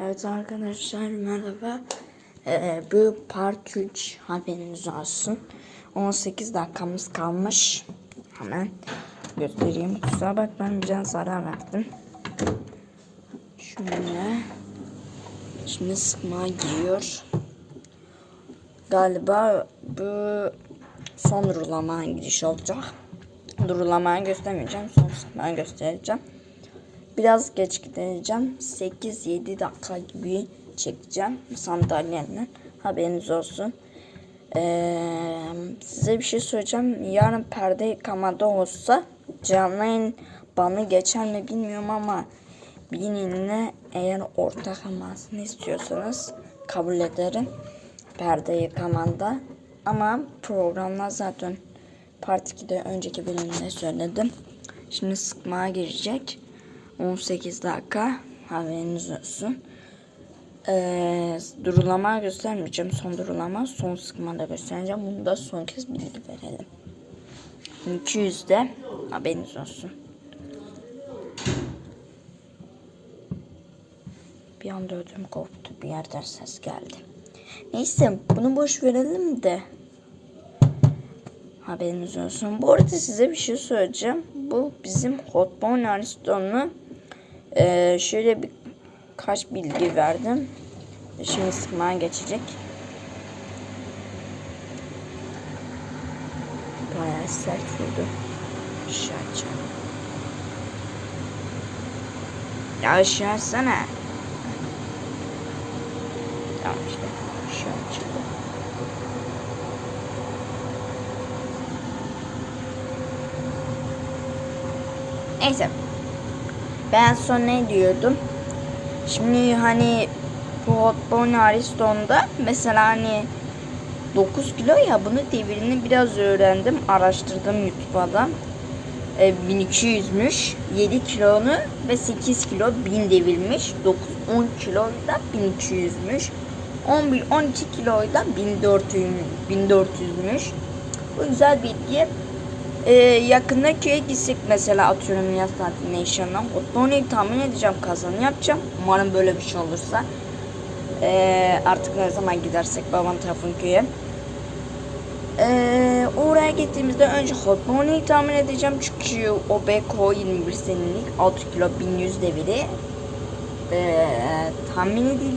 Evet arkadaşlar merhaba. Ee, bu part 3 haberiniz olsun. 18 dakikamız kalmış. Hemen göstereyim. Kusura bak ben biraz ara verdim. Şöyle. Şimdi sıkma giriyor. Galiba bu son durulama giriş olacak. Durulamayı göstermeyeceğim. Son sıkmayı göstereceğim. Biraz geç gideceğim. 8-7 dakika gibi çekeceğim sandalyemden. Haberiniz olsun. Ee, size bir şey söyleyeceğim. Yarın perde yıkamada olsa canlı yayın bana geçer mi bilmiyorum ama birine eğer ortak olmasını istiyorsanız kabul ederim. Perde yıkamanda. Ama programlar zaten Part 2'de önceki bölümde söyledim. Şimdi sıkmaya girecek. 18 dakika haberiniz olsun. Ee, durulama göstermeyeceğim. Son durulama, son sıkma da göstereceğim. Bunu da son kez bilgi verelim. 200'de haberiniz olsun. Bir anda ödüm koptu. Bir yerden ses geldi. Neyse bunu boş verelim de. Haberiniz olsun. Bu arada size bir şey söyleyeceğim. Bu bizim Hotbone Aristo'nu ee, şöyle bir kaç bilgi verdim. Şimdi sıkmaya geçecek. Bayağı sert vurdu. Aşağı Ya aşağı sana. Tamam işte. Çıktı. Neyse. Ben son ne diyordum? Şimdi hani bu Hotbone Aristone'da mesela hani 9 kilo ya bunu devirini biraz öğrendim. Araştırdım YouTube'da. E, 1200'müş. 7 kilonu ve 8 kilo 1000 devirmiş. 9 10 kilo da 1200'müş. 11 12 kiloyu da 1400 1400'müş. Bu güzel bilgi. Ee, yakında köye gitsek mesela atıyorum yaz tatiline inşallah. Hotdone'yi tahmin edeceğim kazanı yapacağım. Umarım böyle bir şey olursa. Ee, artık ne zaman gidersek babam tarafın köye. Ee, oraya gittiğimizde önce Hotdone'yi tahmin edeceğim. Çünkü o Beko 21 senelik 6 kilo 1100 deviri. Ee, tahmin edil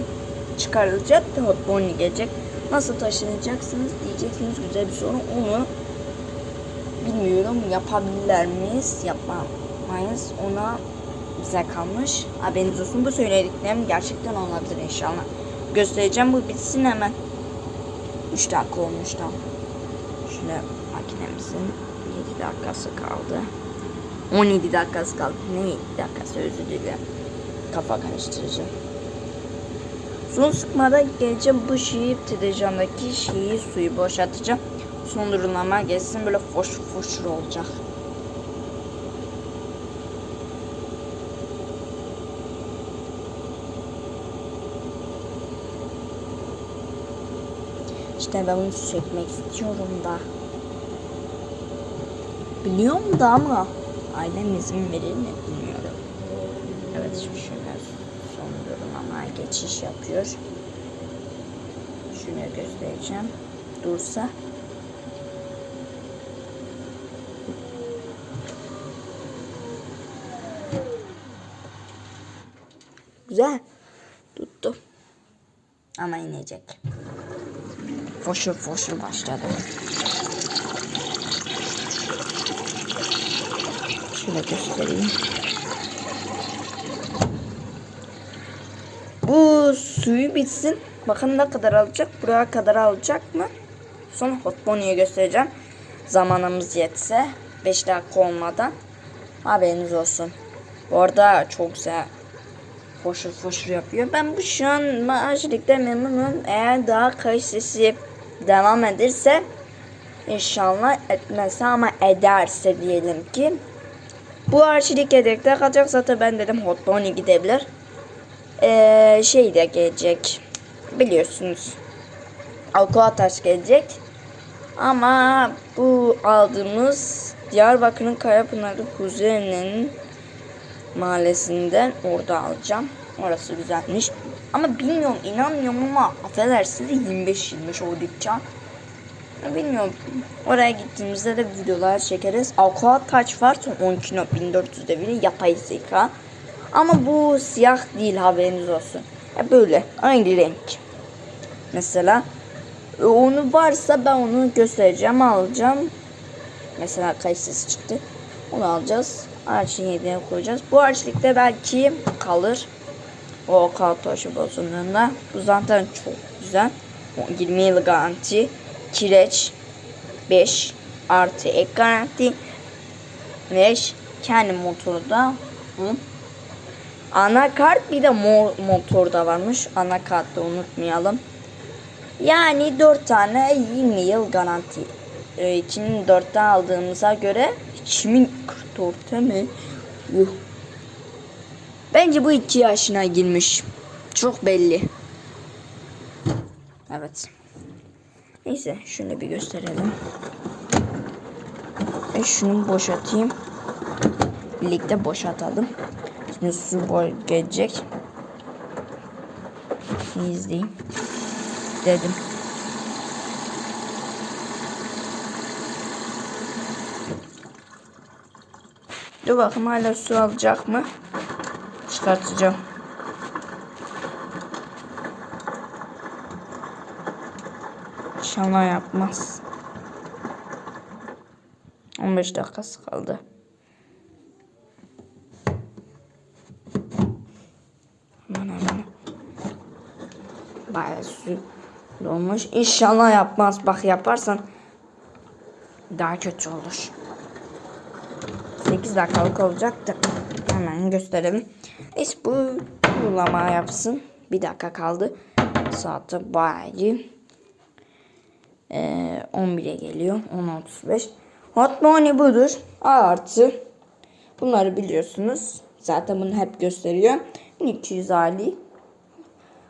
çıkarılacak ve Hotbone gelecek. Nasıl taşınacaksınız diyeceksiniz güzel bir soru. Onu bilmiyorum yapabilirler miyiz? Yapamayız. Ona bize kalmış. Haberiniz olsun bu söylediklerim gerçekten olabilir inşallah. Göstereceğim bu bitsin hemen. 3 dakika olmuş tam şöyle makinemizin 7 dakikası kaldı. 17 dakikası kaldı. Ne 7 dakikası? Özür dilerim. Kafa karıştıracağım Son sıkmada geleceğim. Bu şeyi televizyondaki şeyi suyu boşaltacağım son durulama geçsin böyle foş foşur olacak. İşte ben bunu çekmek istiyorum da. Biliyorum da ama ailem izin verir mi bilmiyorum. Evet şimdi şöyle son durulama geçiş yapıyor. Şunu göstereceğim. Dursa Güzel. Tuttu. Ama inecek. Foşur foşur başladı. Şöyle göstereyim. Bu suyu bitsin. Bakın ne kadar alacak. Buraya kadar alacak mı? Sonra Hotpony'ye göstereceğim. Zamanımız yetse. 5 dakika olmadan. Haberiniz olsun. Bu arada çok güzel foşur foşur yapıyor. Ben bu şu an maaşlıkta memnunum. Eğer daha kalitesi devam ederse inşallah etmezse ama ederse diyelim ki bu arşilik yedekte kalacak zaten ben dedim Hotbone gidebilir. Ee, şey de gelecek biliyorsunuz Alkoataş gelecek ama bu aldığımız Diyarbakır'ın Kayapınarı Kuzey'nin mahallesinden orada alacağım. Orası güzelmiş. Ama bilmiyorum inanmıyorum ama affedersiniz 25-25 o dükkan. Bilmiyorum. Oraya gittiğimizde de videolar çekeriz. Aqua Touch var. Son 12 not 1400 deviri yapay zeka. Ama bu siyah değil haberiniz olsun. Ya böyle aynı renk. Mesela onu varsa ben onu göstereceğim alacağım. Mesela kayısısı çıktı. Onu alacağız. Ağaçın yediğine koyacağız. Bu ağaçlıkta belki kalır. O kartoşu bozulduğunda. Bu zaten çok güzel. O 20 yıl garanti. Kireç 5 artı ek garanti. 5 kendi motoru da bu. Anakart bir de mo- motorda varmış. Anakartı unutmayalım. Yani 4 tane 20 yıl garanti. Ee, 2004'te aldığımıza göre 2044'te mi? Yuh. Bence bu 2 yaşına girmiş. Çok belli. Evet. Neyse şunu bir gösterelim. E şunu boşaltayım. Birlikte boşaltalım. Şimdi su boy gelecek. İzleyin. Dedim. Dur bakalım hala su alacak mı? Çıkartacağım. İnşallah yapmaz. 15 dakikası kaldı. Aman aman. Bayağı su dolmuş. İnşallah yapmaz. Bak yaparsan daha kötü olur. 8 dakikalık olacaktı. Hemen gösterelim. Neyse bu uygulama yapsın. Bir dakika kaldı. Saati bayağı. Ee, 11'e geliyor. 10.35. Hot money budur. A artı. Bunları biliyorsunuz. Zaten bunu hep gösteriyor. 1200 hali.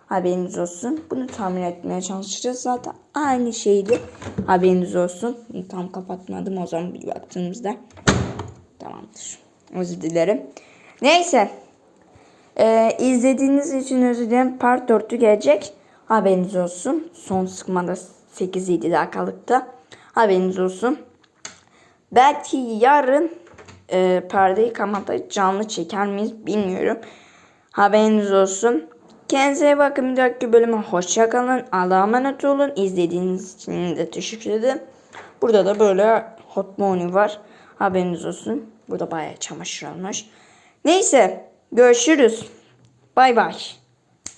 Haberiniz olsun. Bunu tahmin etmeye çalışacağız. Zaten aynı şeydi. Haberiniz olsun. Tam kapatmadım o zaman bir baktığımızda. Tamamdır. Özür dilerim. Neyse. Ee, izlediğiniz için özür dilerim. Part 4'ü gelecek. Haberiniz olsun. Son sıkmada 8-7 dakikalıkta. Haberiniz olsun. Belki yarın e, perdeyi kapatıp canlı çeker miyiz bilmiyorum. Haberiniz olsun. Kendinize iyi bakın. Bir dahaki bölüme hoşça kalın. Allah'a emanet olun. İzlediğiniz için de teşekkür ederim. Burada da böyle hot money var. Haberiniz olsun. Burada bayağı çamaşır olmuş. Neyse. Görüşürüz. Bay bay.